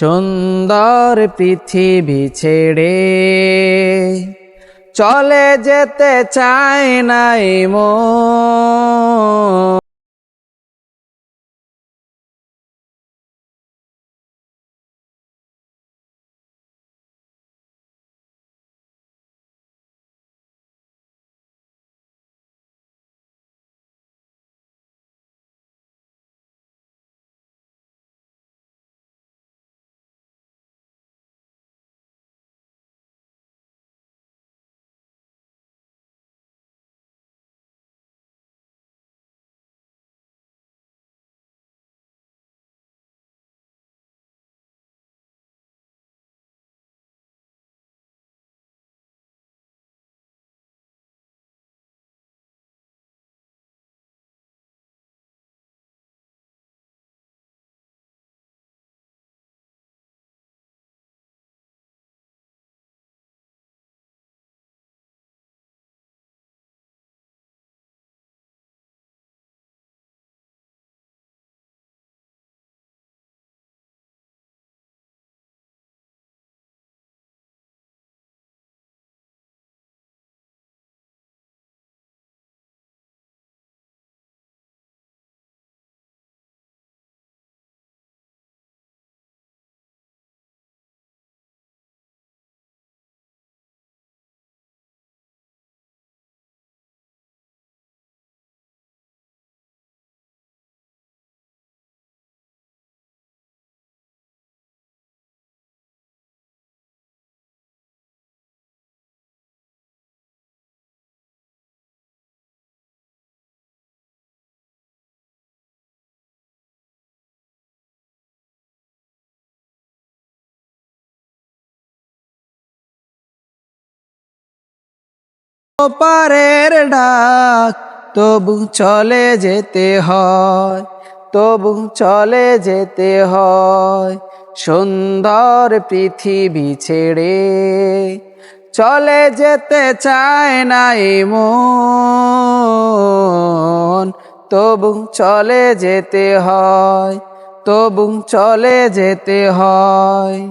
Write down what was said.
সুন্দর পৃথিবী ছেড়ে চলে যেতে চায় নাই মন। পারের ডাক, তবু চলে যেতে হয়, তবু চলে যেতে হয়। সুন্দর পৃথিবী ছেড়ে চলে যেতে চায় নাই মন তবু চলে যেতে হয়, তবু চলে যেতে হয়।